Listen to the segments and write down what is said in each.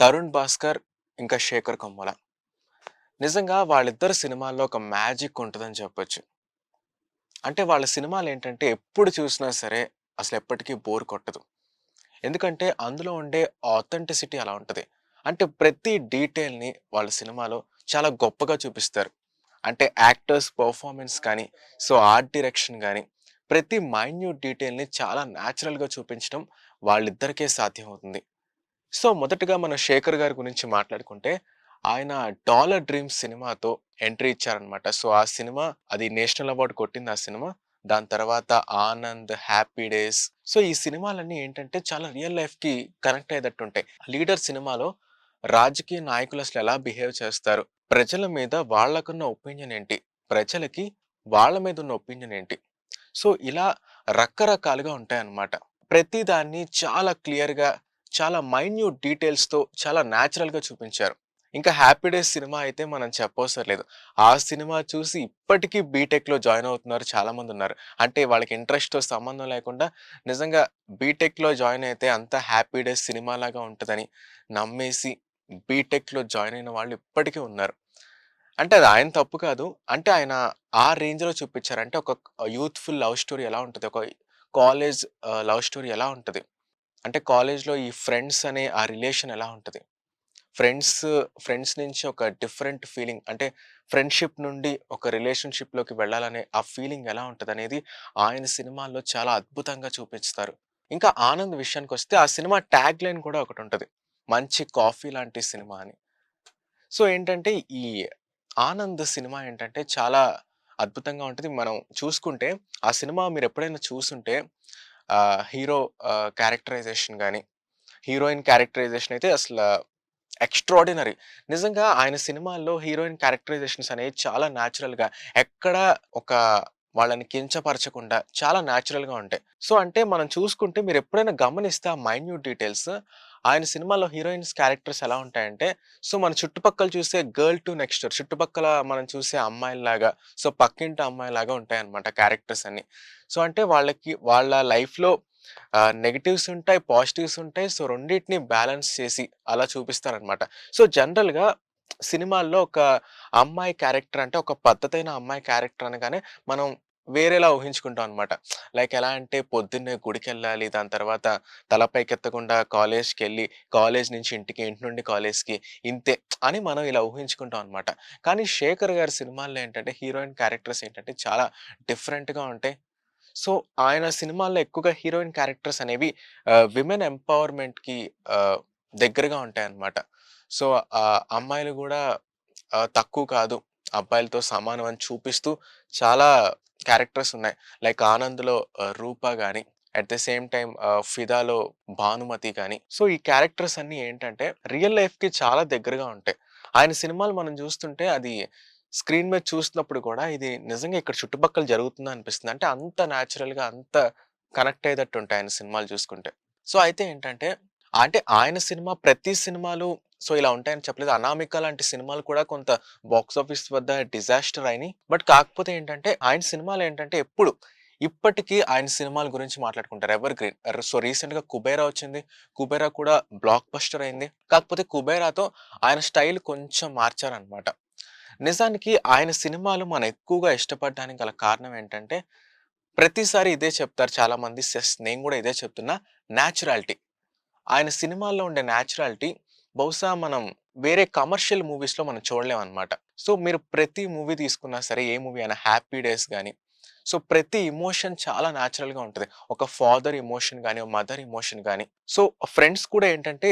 తరుణ్ భాస్కర్ ఇంకా శేఖర్ కొమ్మల. నిజంగా వాళ్ళిద్దరు సినిమాల్లో ఒక మ్యాజిక్ ఉంటుందని చెప్పొచ్చు. అంటే వాళ్ళ సినిమాలు ఏంటంటే ఎప్పుడు చూసినా సరే అసలు ఎప్పటికీ బోర్ కొట్టదు. ఎందుకంటే అందులో ఉండే ఆథెంటిసిటీ అలా ఉంటుంది అంటే ప్రతి డీటెయిల్‌ని వాళ్ళ సినిమాలో చాలా గొప్పగా చూపిస్తారు. అంటే యాక్టర్స్ పర్ఫార్మెన్స్ కానీ, సో ఆర్ట్ డైరెక్షన్ కానీ ప్రతి మైన్యూట్ డీటెయిల్‌ని చాలా న్యాచురల్‌గా చూపించడం వాళ్ళిద్దరికే సాధ్యమవుతుంది. సో మొదటగా మన 'శేఖర్' గారి గురించి మాట్లాడుకుంటే, ఆయన 'డాలర్ డ్రీమ్స్' సినిమాతో ఎంట్రీ ఇచ్చారనమాట. సో ఆ సినిమా అది నేషనల్ అవార్డు కొట్టింది ఆ సినిమా. దాని తర్వాత 'ఆనంద్', 'హ్యాపీ డేస్' సో ఈ సినిమాలన్నీ ఏంటంటే చాలా రియల్ లైఫ్‌కి కనెక్ట్ అయ్యేటట్టు ఉంటాయి 'లీడర్' సినిమాలో రాజకీయ నాయకులు అసలు ఎలా బిహేవ్ చేస్తారు? ప్రజల మీద వాళ్ళకున్న ఒపీనియన్ ఏంటి? ప్రజలకి వాళ్ళ మీద ఉన్న ఒపీనియన్ ఏంటి? సో ఇలా రకరకాలుగా ఉంటాయన్నమాట. ప్రతి దాన్ని చాలా క్లియర్‌గా, చాలా మైన్యూట్ డీటెయిల్స్‌తో చాలా న్యాచురల్‌గా చూపించారు. ఇంకా 'హ్యాపీ డేస్' సినిమా అయితే మనం చెప్పవసరం లేదు. ఆ సినిమా చూసి ఇప్పటికీ బీటెక్‌లో జాయిన్ అవుతున్నారు చాలామంది ఉన్నారు అంటే వాళ్ళకి ఇంట్రెస్ట్‌తో సంబంధం లేకుండా నిజంగా బీటెక్‌లో జాయిన్ అయితే అంతా 'హ్యాపీ డేస్' సినిమాలాగా ఉంటుందని నమ్మేసి బీటెక్‌లో జాయిన్ అయిన వాళ్ళు ఇప్పటికీ ఉన్నారు. అంటే అది ఆయన తప్పు కాదు. అంటే ఆయన ఆ రేంజ్‌లో చూపించారు అంటే ఒక యూత్‌ఫుల్ లవ్ స్టోరీ ఎలా ఉంటుంది ఒక కాలేజ్ లవ్ స్టోరీ ఎలా ఉంటుంది అంటే కాలేజ్‌లో ఈ ఫ్రెండ్స్ అనే ఆ రిలేషన్ ఎలా ఉంటుంది ఫ్రెండ్స్, ఫ్రెండ్స్ నుంచి ఒక డిఫరెంట్ ఫీలింగ్ అంటే ఫ్రెండ్‌షిప్ నుండి ఒక రిలేషన్‌షిప్‌లోకి వెళ్ళాలనే ఆ ఫీలింగ్ ఎలా ఉంటదనేది ఆయన సినిమాల్లో చాలా అద్భుతంగా చూపిస్తారు. ఇంకా 'ఆనంద్' విషయానికొస్తే ఆ సినిమా ట్యాగ్ లైన్ కూడా ఒకటి ఉంటుంది మంచి కాఫీ లాంటి సినిమా అని. సో ఏంటంటే ఈ 'ఆనంద్' సినిమా ఏంటంటే చాలా అద్భుతంగా ఉంటుంది మనం చూసుకుంటే ఆ సినిమా మీరు ఎప్పుడైనా చూసుంటే హీరో క్యారెక్టరైజేషన్ కానీ హీరోయిన్ క్యారెక్టరైజేషన్ అయితే అసలు ఎక్స్ట్రాడినరీ నిజంగా ఆయన సినిమాల్లో హీరోయిన్ క్యారెక్టరైజేషన్స్ అనేవి చాలా న్యాచురల్‌గా ఎక్కడ ఒక వాళ్ళని కించపరచకుండా చాలా న్యాచురల్‌గా ఉంటాయి. సో అంటే మనం చూసుకుంటే మీరెప్పుడైనా గమనిస్తే ఆ మైన్యూట్ డీటెయిల్స్ ఆయన సినిమాలో హీరోయిన్స్ క్యారెక్టర్స్ ఎలా ఉంటాయంటే, సో మన చుట్టుపక్కల చూసే గర్ల్ టు నెక్స్ట్ చుట్టుపక్కల మనం చూసే అమ్మాయిలాగా సో పక్కింటి అమ్మాయిలాగా ఉంటాయన్నమాట క్యారెక్టర్స్ అన్ని సో అంటే వాళ్ళకి వాళ్ళ లైఫ్‌లో నెగటివ్స్ ఉంటాయి, పాజిటివ్స్ ఉంటాయి. సో రెండింటిని బ్యాలెన్స్ చేసి అలా చూపిస్తారనమాట. సో జనరల్‌గా సినిమాల్లో ఒక అమ్మాయి క్యారెక్టర్ అంటే ఒక పద్ధతైన అమ్మాయి క్యారెక్టర్ అనగానే మనం వేరేలా ఊహించుకుంటాం అనమాట. లైక్ ఎలా అంటే పొద్దున్నే గుడికెళ్ళాలి. దాని తర్వాత తల కాలేజ్కి వెళ్ళి కాలేజ్ నుంచి ఇంటికి, ఇంటి నుండి కాలేజ్‌కి ఇంతే అని మనం ఇలా ఊహించుకుంటాం అనమాట. కానీ 'శేఖర్' గారి సినిమాల్లో ఏంటంటే హీరోయిన్ క్యారెక్టర్స్ ఏంటంటే చాలా డిఫరెంట్‌గా ఉంటాయి. సో ఆయన సినిమాల్లో ఎక్కువగా హీరోయిన్ క్యారెక్టర్స్ అనేవి విమెన్ ఎంపవర్‌మెంట్‌కి దగ్గరగా ఉంటాయి అన్నమాట సో అమ్మాయిలు కూడా తక్కువ కాదు. అబ్బాయిలతో సమానం అని చూపిస్తూ చాలా క్యారెక్టర్స్ ఉన్నాయి. లైక్ 'ఆనంద్‌లో' 'రూప' కానీ అట్ ద సేమ్ టైం 'ఫిదాలో' 'భానుమతి' కానీ సో ఈ క్యారెక్టర్స్ అన్నీ ఏంటంటే రియల్ లైఫ్‌కి చాలా దగ్గరగా ఉంటాయి. ఆయన సినిమాలు మనం చూస్తుంటే అది స్క్రీన్ మీద చూస్తున్నప్పుడు కూడా ఇది నిజంగా ఇక్కడ చుట్టుపక్కల జరుగుతుందా అనిపిస్తుంది. అంటే అంత న్యాచురల్‌గా అంత కనెక్ట్ అయ్యేటట్టు ఉంటాయి ఆయన సినిమాలు చూసుకుంటే. సో అయితే ఏంటంటే అంటే ఆయన సినిమా ప్రతి సినిమాలు సో ఇలా ఉంటాయని చెప్పలేదు. 'అనామిక' లాంటి సినిమాలు కూడా కొంత బాక్స్ ఆఫీస్ వద్ద డిజాస్టర్ అయినాయి. బట్ కాకపోతే ఏంటంటే ఆయన సినిమాలు ఏంటంటే ఎప్పుడు ఇప్పటికీ ఆయన సినిమాల గురించి మాట్లాడుకుంటారు. Ever green. సో రీసెంట్‌గా 'కుబేరా' వచ్చింది. 'కుబేరా' కూడా బ్లాక్ బస్టర్ అయింది. కాకపోతే 'కుబేరాతో' ఆయన స్టైల్ కొంచెం మార్చారనమాట నిజానికి ఆయన సినిమాలు మనం ఎక్కువగా ఇష్టపడడానికి గల కారణం ఏంటంటే ప్రతిసారి ఇదే చెప్తారు చాలామంది. సెస్ నేను కూడా ఇదే చెప్తున్నా న్యాచురాలిటీ. ఆయన సినిమాల్లో ఉండే న్యాచురాలిటీ బహుశా మనం వేరే కమర్షియల్ మూవీస్‌లో మనం చూడలేమన్నమాట. సో మీరు ప్రతి మూవీ తీసుకున్నా సరే ఏ మూవీ అయినా 'హ్యాపీ డేస్' కానీ సో ప్రతి ఎమోషన్ చాలా న్యాచురల్‌గా ఉంటుంది ఒక ఫాదర్ ఇమోషన్ కానీ ఒక మదర్ ఇమోషన్ కానీ సో ఫ్రెండ్స్ కూడా ఏంటంటే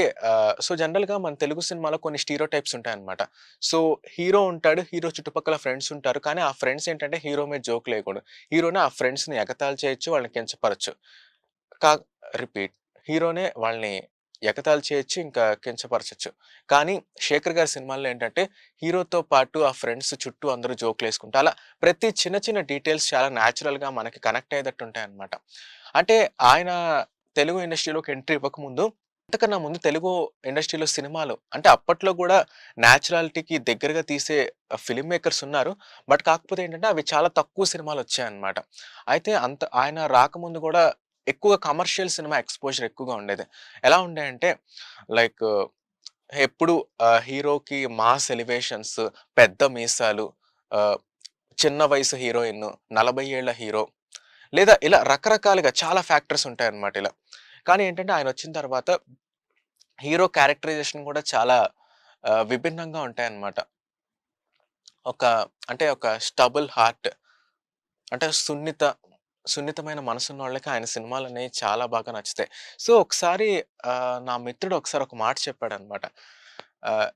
సో జనరల్‌గా మన తెలుగు సినిమాలో కొన్ని స్టీరో టైప్స్ ఉంటాయన్నమాట. సో హీరో ఉంటాడు. హీరో చుట్టుపక్కల ఫ్రెండ్స్ ఉంటారు. కానీ ఆ ఫ్రెండ్స్ ఏంటంటే హీరో మీద జోక్ లేకూడదు హీరోనే ఆ ఫ్రెండ్స్‌ని ఎగతాలు చేయొచ్చు. వాళ్ళని కించపరచు. కా రిపీట్ హీరోనే వాళ్ళని ఎగతాళి చేయొచ్చు. ఇంకా కించపరచచ్చు కానీ 'శేఖర్' గారి సినిమాల్లో ఏంటంటే హీరోతో పాటు ఆ ఫ్రెండ్స్ చుట్టూ అందరూ జోకులేసుకుంటూ అలా ప్రతి చిన్న చిన్న డీటెయిల్స్ చాలా న్యాచురల్‌గా మనకి కనెక్ట్ అయ్యేటట్టు ఉంటాయన్నమాట. అంటే ఆయన తెలుగు ఇండస్ట్రీలోకి ఎంట్రీ ఇవ్వకముందు అంతకన్నా ముందు తెలుగు ఇండస్ట్రీలో సినిమాలు అంటే అప్పట్లో కూడా న్యాచురాలిటీకి దగ్గరగా తీసే ఫిలిం మేకర్స్ ఉన్నారు. బట్ కాకపోతే ఏంటంటే అవి చాలా తక్కువ సినిమాలు వచ్చాయన్నమాట అయితే అంత ఆయన రాకముందు కూడా ఎక్కువగా కమర్షియల్ సినిమా ఎక్స్‌పోజర్ ఎక్కువగా ఉండేది. ఎలా ఉండే అంటే లైక్ ఎప్పుడు హీరోకి మాస్ ఎలివేషన్స్, పెద్ద మీసాలు, చిన్న వయసు హీరోయిన్, 40 ఏళ్ళ హీరో లేదా ఇలా రకరకాలుగా చాలా ఫ్యాక్టర్స్ ఉంటాయి అన్నమాట ఇలా. కానీ ఏంటంటే ఆయన వచ్చిన తర్వాత హీరో క్యారెక్టరైజేషన్ కూడా చాలా విభిన్నంగా ఉంటాయన్నమాట. ఒక అంటే ఒక స్టబుల్ హార్ట్ అంటే సున్నిత సున్నితమైన మనసున్న వాళ్ళకి ఆయన సినిమాలు అనేవి చాలా బాగా నచ్చుతాయి. సో, ఒకసారి నా మిత్రుడు ఒకసారి ఒక మాట చెప్పాడనమాట. అనమాట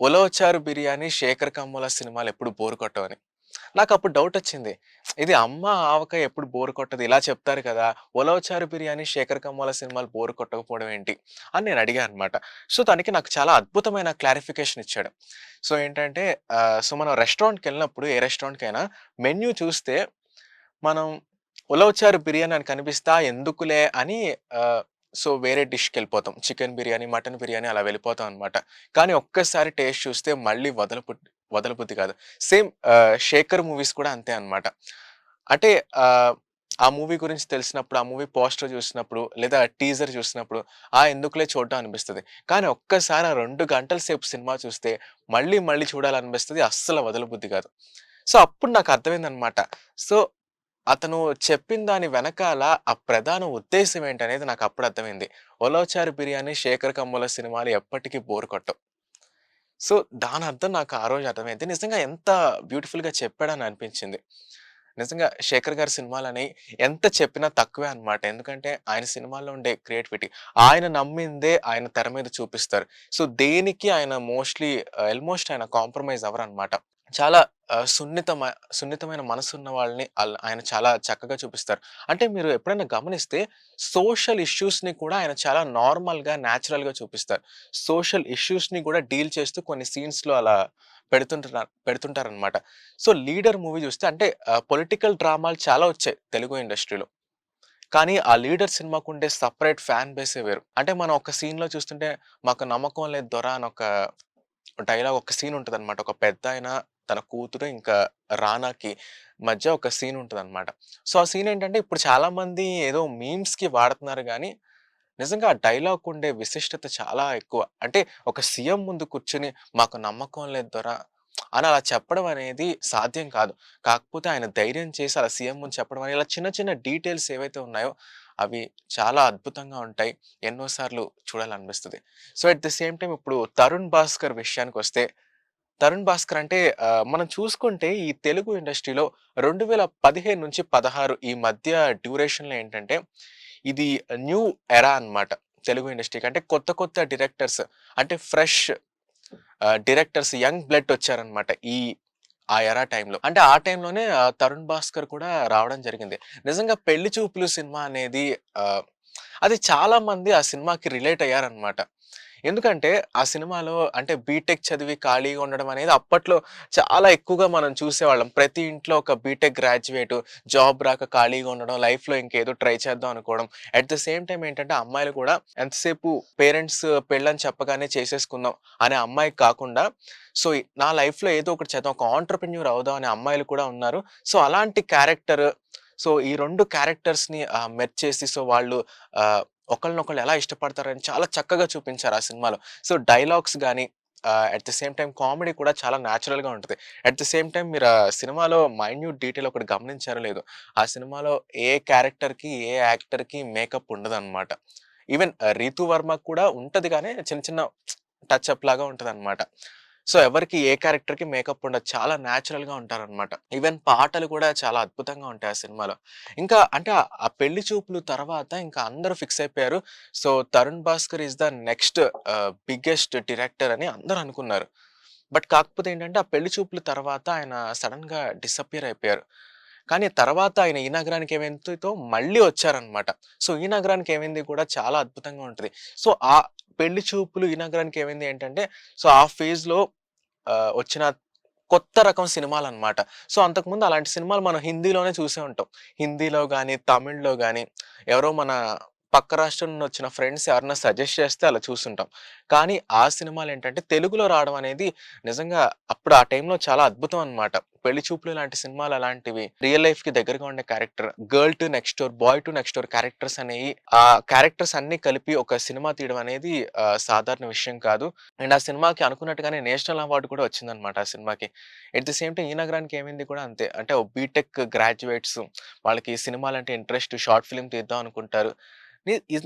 'ఉలవచారు బిర్యానీ, శేఖర్ కమ్ముల సినిమాలు ఎప్పుడు బోర్ కొట్టవని.' డౌట్ వచ్చింది ఇది అమ్మ, ఆవకాయ ఎప్పుడు బోర్ కొట్టదు ఇలా చెప్తారు కదా! 'ఉలవచారు బిర్యానీ, శేఖర్ కమ్ముల సినిమాలు బోర్ కొట్టకపోవడం ఏంటి?' అని నేను అడిగా అనమాట. సో, తనకి నాకు చాలా అద్భుతమైన క్లారిఫికేషన్ ఇచ్చాడు. సో, ఏంటంటే సో, మనం రెస్టారెంట్కి వెళ్ళినప్పుడు ఏ రెస్టారెంట్‌కైనా మెన్యూ చూస్తే మనం ఉలవచారు బిర్యానీ అని కనిపిస్తా ఎందుకులే అని సో, వేరే డిష్కి వెళ్ళిపోతాం చికెన్ బిర్యానీ, మటన్ బిర్యానీ అలా వెళ్ళిపోతాం అనమాట. కానీ ఒక్కసారి టేస్ట్ చూస్తే మళ్ళీ వదలపు వదలబుద్ధి కాదు. సేమ్ 'శేఖర్' మూవీస్ కూడా అంతే అనమాట. అంటే ఆ మూవీ గురించి తెలిసినప్పుడు, ఆ మూవీ పోస్టర్ చూసినప్పుడు లేదా టీజర్ చూసినప్పుడు, ఆ ఎందుకులే చూడడం అనిపిస్తుంది కానీ ఒక్కసారి ఆ రెండు గంటల సేపు సినిమా చూస్తే మళ్ళీ మళ్ళీ చూడాలనిపిస్తుంది అస్సలు వదలబుద్ధి కాదు. సో, అప్పుడు నాకు అర్థమైందనమాట. సో, అతను చెప్పిన దాని వెనకాల ఆ ప్రధాన ఉద్దేశ్యం ఏంటనేది నాకు అప్పుడు అర్థమైంది. ఒలోచారు బిర్యానీ, శేఖర్ కమ్ముల సినిమాలు ఎప్పటికీ బోర్ కొట్టవు.' సో, దాని అర్థం నాకు ఆ రోజు అర్థమైంది. నిజంగా ఎంత బ్యూటిఫుల్‌గా చెప్పాడని అనిపించింది. నిజంగా 'శేఖర్' గారి సినిమాలని ఎంత చెప్పినా తక్కువే అనమాట. ఎందుకంటే ఆయన సినిమాల్లో ఉండే క్రియేటివిటీ. ఆయన నమ్మిందే ఆయన తెర మీద చూపిస్తారు. సో, దేనికి ఆయన మోస్ట్‌లీ ఆల్‌మోస్ట్ ఆయన కాంప్రమైజ్ అవ్వరనమాట. చాలా ఆహ్, సున్నితమ సున్నితమైన మనసున్న వాళ్ళని ఆల్ ఆయన చాలా చక్కగా చూపిస్తారు. అంటే మీరు ఎప్పుడైనా గమనిస్తే సోషల్ ఇష్యూస్‌ని కూడా ఆయన చాలా నార్మల్‌గా, న్యాచురల్‌గా చూపిస్తారు. సోషల్ ఇష్యూస్‌ని కూడా డీల్ చేస్తూ కొన్ని సీన్స్‌లో అలా పెడుతుంటున్నారు పెడుతుంటారనమాట. సో, 'లీడర్' మూవీ చూస్తే అంటే ఆహ్, పొలిటికల్ డ్రామాలు చాలా వచ్చాయి తెలుగు ఇండస్ట్రీలో. కానీ ఆ 'లీడర్' సినిమాకుండే సెపరేట్ ఫ్యాన్ బేసే వేరు. అంటే మనం ఒక సీన్‌లో చూస్తుంటే మాకు నమ్మకం లేదు దొర అని ఒక డైలాగ్ ఒక సీన్ ఉంటదనమాట. ఒక పెద్దాయన, తన కూతురు ఇంకా రానాకి మధ్య ఒక సీన్ ఉంటదనమాట. సో, ఆ సీన్ ఏంటంటే ఇప్పుడు చాలామంది ఏదో మీమ్స్‌కి వాడుతున్నారు కానీ నిజంగా ఆ డైలాగ్ ఉండే విశిష్టత చాలా ఎక్కువ. అంటే ఒక సీఎం ముందు కూర్చుని మాకు నమ్మకం లేదు ద్వారా అని అలా చెప్పడం అనేది సాధ్యం కాదు. కాకపోతే ఆయన ధైర్యం చేసి అలా సీఎం ముందు చెప్పడం అనేది ఇలా చిన్న చిన్న డీటెయిల్స్ ఏవైతే ఉన్నాయో అవి చాలా అద్భుతంగా ఉంటాయి. ఎన్నోసార్లు చూడాలనిపిస్తుంది so, at the same time ఇప్పుడు 'తరుణ్ భాస్కర్' విషయానికి వస్తే 'తరుణ్ భాస్కర్' అంటే మనం చూసుకుంటే ఈ తెలుగు ఇండస్ట్రీలో 2015-16 ఈ మధ్య డ్యూరేషన్‌లో ఏంటంటే ఇది న్యూ ఎరా అనమాట. తెలుగు ఇండస్ట్రీకి. అంటే కొత్త కొత్త డైరెక్టర్స్ అంటే fresh directors directors young blood వచ్చారనమాట. ఈ ఆ ఎరా టైంలో. అంటే ఆ టైంలోనే 'తరుణ్ భాస్కర్' కూడా రావడం జరిగింది. నిజంగా 'పెళ్ళి చూపులు' సినిమా అనేది అది చాలా మంది ఆ సినిమాకి రిలేట్ అయ్యారనమాట. ఎందుకంటే ఆ సినిమాలో అంటే బీటెక్ చదివి ఖాళీగా ఉండడం అనేది అప్పట్లో చాలా ఎక్కువగా మనం చూసేవాళ్ళం. ప్రతి ఇంట్లో ఒక బీటెక్ గ్రాడ్యుయేట్ జాబ్ రాక ఖాళీగా ఉండడం, లైఫ్‌లో ఇంకేదో ట్రై చేద్దాం అనుకోవడం. అట్ ద సేమ్ టైం ఏంటంటే అమ్మాయిలు కూడా ఎంతసేపు పేరెంట్స్ పెళ్ళని చెప్పగానే చేసేసుకుందాం అనే అమ్మాయి కాకుండా సో, నా లైఫ్‌లో ఏదో ఒకటి చేద్దాం. ఒక ఆంటర్‌ప్రెన్యూర్ అవుదాం అనే అమ్మాయిలు కూడా ఉన్నారు. సో, అలాంటి క్యారెక్టర్ సో, ఈ రెండు క్యారెక్టర్స్‌ని మెర్చేసి చేసి సో, వాళ్ళు ఒకళ్ళనొకళ్ళు ఎలా ఇష్టపడతారని చాలా చక్కగా చూపించారు ఆ సినిమాలో. సో, డైలాగ్స్ కానీ at the same time comedy కూడా చాలా న్యాచురల్‌గా ఉంటుంది అట్ ది సేమ్ టైం మీరు ఆ సినిమాలో మైన్యూట్ డీటెయిల్ ఒకటి గమనించారో లేదు ఆ సినిమాలో ఏ క్యారెక్టర్‌కి, ఏ యాక్టర్‌కి మేకప్ ఉండదనమాట. ఈవెన్ రీతు వర్మ కూడా ఉంటుంది కానీ చిన్న చిన్న టచ్ అప్ లాగా ఉంటదనమాట. సో, ఎవరికి ఏ క్యారెక్టర్‌కి మేకప్ ఉండదు. చాలా న్యాచురల్‌గా ఉంటారనమాట. ఈవెన్ పాటలు కూడా చాలా అద్భుతంగా ఉంటాయి ఆ సినిమాలో. ఇంకా అంటే ఆ పెళ్ళి చూపులు తర్వాత ఇంకా అందరూ ఫిక్స్ అయిపోయారు. So, 'Tarun Bhaskar' is the next biggest director అని అందరూ అనుకున్నారు. బట్ కాకపోతే ఏంటంటే ఆ పెళ్ళి చూపుల తర్వాత ఆయన సడన్గా డిసప్పియర్ అయిపోయారు. కానీ తర్వాత ఆయన 'ఈ నగరానికి ఏమైంది'తో మళ్ళీ వచ్చారనమాట. సో, 'ఈ నగరానికి ఏమైంది' కూడా చాలా అద్భుతంగా ఉంటుంది సో, ఆ పెళ్ళి చూపులు, 'ఈ నగరానికి ఏమైంది' ఏంటంటే సో, ఆ ఫేజ్‌లో వచ్చిన కొత్త రకం సినిమాలనమాట. సో, అంతకుముందు అలాంటి సినిమాలు మనం హిందీలోనే చూసే ఉంటాం. హిందీలో కానీ తమిళ్‌లో కానీ ఎవరో మన పక్క రాష్ట్రం నుండి వచ్చిన ఫ్రెండ్స్ ఎవరన్నా సజెస్ట్ చేస్తే అలా చూసుంటాం. కానీ ఆ సినిమాలు ఏంటంటే తెలుగులో రావడం అనేది నిజంగా అప్పుడు ఆ టైంలో చాలా అద్భుతం అన్నమాట. 'పెళ్ళి చూపులు' లాంటి సినిమాలు అలాంటివి రియల్ లైఫ్కి దగ్గరగా ఉండే character, 'girl to next door', 'boy to next door' characters అనేవి ఆ క్యారెక్టర్స్ అన్ని కలిపి ఒక సినిమా తీయడం అనేది సాధారణ విషయం కాదు. అండ్ ఆ సినిమాకి అనుకున్నట్టుగానే నేషనల్ అవార్డు కూడా వచ్చిందనమాట ఆ సినిమాకి. ఎట్ ది సేమ్ టైం ఈ నగరానికి ఏమైంది కూడా అంతే. అంటే ఓ బీటెక్ గ్రాడ్యుయేట్స్ వాళ్ళకి సినిమాలంటే ఇంట్రెస్ట్ షార్ట్ ఫిల్మ్ తీద్దాం అనుకుంటారు.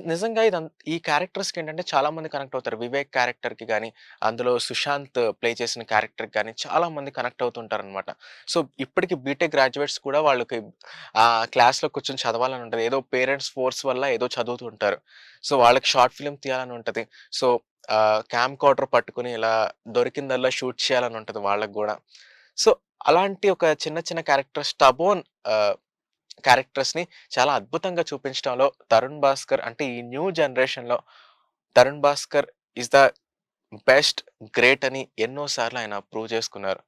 నిజంగా ఇది ఈ క్యారెక్టర్స్‌కి ఏంటంటే చాలా మంది కనెక్ట్ అవుతారు. వివేక్ క్యారెక్టర్‌కి కానీ అందులో సుశాంత్ ప్లే చేసిన క్యారెక్టర్‌కి కానీ చాలా మంది కనెక్ట్ అవుతుంటారనమాట. సో, ఇప్పటికి బీటెక్ గ్రాడ్యుయేట్స్ కూడా వాళ్ళకి ఆహ్, క్లాస్‌లో కూర్చొని చదవాలని ఉంటుంది ఏదో పేరెంట్స్ ఫోర్స్ వల్ల ఏదో చదువుతూ ఉంటారు. సో, వాళ్ళకి షార్ట్ ఫిల్మ్ తీయాలని ఉంటుంది సో, క్యాంప్ క్యామ్‌కార్డర్ పట్టుకొని ఇలా దొరికిందల్లా షూట్ చేయాలని ఉంటుంది వాళ్ళకి కూడా సో, అలాంటి ఒక చిన్న చిన్న క్యారెక్టర్ స్టబోన్ క్యారెక్టర్స్‌ని చాలా అద్భుతంగా చూపించడంలో తరుణ్ భాస్కర్ అంటే ఈ న్యూ జనరేషన్‌లో Tarun Bhaskar is the best, great అని ఎన్నోసార్లు ఆయన ప్రూవ్ చేసుకున్నారు.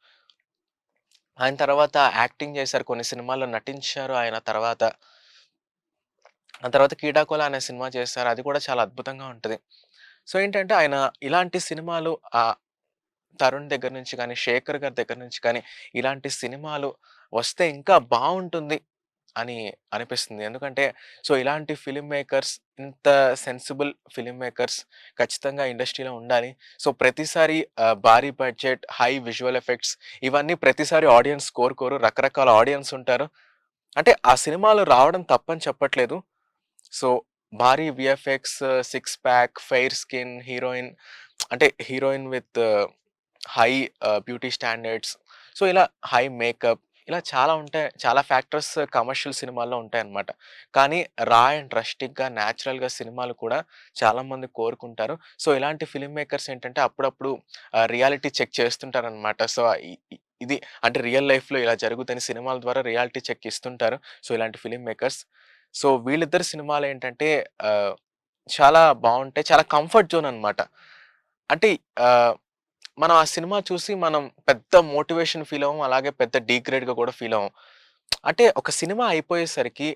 ఆయన తర్వాత యాక్టింగ్ చేశారు. కొన్ని సినిమాల్లో నటించారు ఆయన తర్వాత. ఆ తర్వాత 'కీడాకోల' అనే సినిమా చేశారు. అది కూడా చాలా అద్భుతంగా ఉంటుంది సో, ఏంటంటే ఆయన ఇలాంటి సినిమాలు ఆ తరుణ్ దగ్గర నుంచి కానీ శేఖర్ గారి దగ్గర నుంచి కానీ ఇలాంటి సినిమాలు వస్తే ఇంకా బాగుంటుంది అని అనిపిస్తుంది. ఎందుకంటే సో, ఇలాంటి ఫిలిం మేకర్స్ ఇంత సెన్సిబుల్ ఫిలిం మేకర్స్ ఖచ్చితంగా ఇండస్ట్రీలో ఉండాలి. సో, ప్రతిసారి భారీ బడ్జెట్, హై విజువల్ ఎఫెక్ట్స్ ఇవన్నీ ప్రతిసారి ఆడియన్స్ కోరుకోరు. రకరకాల ఆడియన్స్ ఉంటారు. అంటే ఆ సినిమాలు రావడం తప్పని చెప్పట్లేదు. సో, భారీ VFX six pack, fair skin, heroine అంటే heroine with high beauty standards so, ఇలా హై మేకప్ ఇలా చాలా ఉంటాయి. చాలా ఫ్యాక్టర్స్ కమర్షియల్ సినిమాల్లో ఉంటాయన్నమాట. కానీ రా అండ్ రస్టిక్‌గా, న్యాచురల్‌గా సినిమాలు కూడా చాలామంది కోరుకుంటారు. సో, ఇలాంటి ఫిల్మ్ మేకర్స్ ఏంటంటే అప్పుడప్పుడు రియాలిటీ చెక్ చేస్తుంటారనమాట. సో, ఇది అంటే రియల్ లైఫ్‌లో ఇలా జరుగుతున్న సినిమాల ద్వారా రియాలిటీ చెక్ ఇస్తుంటారు. సో, ఇలాంటి ఫిలిం మేకర్స్. సో, వీళ్ళిద్దరి సినిమాలు ఏంటంటే చాలా బాగుంటాయి చాలా కంఫర్ట్ జోన్ అనమాట. అంటే మనం ఆ సినిమా చూసి మనం పెద్ద మోటివేషన్ ఫీల్ అవ్వం. అలాగే పెద్ద డీగ్రేడ్‌గా కూడా ఫీల్ అవ్వం. అంటే ఒక సినిమా అయిపోయేసరికి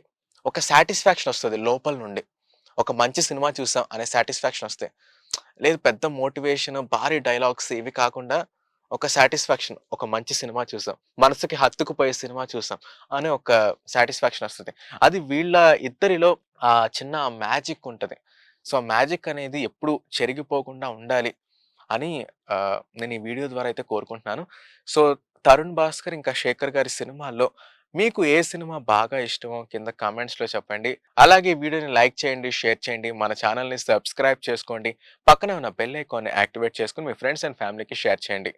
ఒక సాటిస్ఫాక్షన్ వస్తుంది లోపల నుండి. ఒక మంచి సినిమా చూసాం అనే సాటిస్ఫాక్షన్ వస్తే. లేదు పెద్ద మోటివేషన్, భారీ డైలాగ్స్ ఇవి కాకుండా ఒక సాటిస్ఫాక్షన్ ఒక మంచి సినిమా చూసాం. మనసుకి హత్తుకుపోయే సినిమా చూసాం అనే ఒక సాటిస్ఫాక్షన్ వస్తుంది అది వీళ్ళ ఇద్దరిలో ఆ చిన్న మ్యాజిక్ ఉంటుంది సో, ఆ మ్యాజిక్ అనేది ఎప్పుడు చెరిగిపోకుండా ఉండాలి అని నేను ఈ వీడియో ద్వారా అయితే కోరుకుంటున్నాను. సో, తరుణ్ భాస్కర్ ఇంకా శేఖర్ గారి సినిమాల్లో మీకు ఏ సినిమా బాగా ఇష్టమో కింద కామెంట్స్‌లో చెప్పండి. అలాగే వీడియోని లైక్ చేయండి, షేర్ చేయండి. మన ఛానల్ని సబ్స్క్రైబ్ చేసుకోండి. పక్కనే ఉన్న బెల్ ఐకాన్‌ని యాక్టివేట్ చేసుకుని మీ ఫ్రెండ్స్ అండ్ ఫ్యామిలీకి షేర్ చేయండి.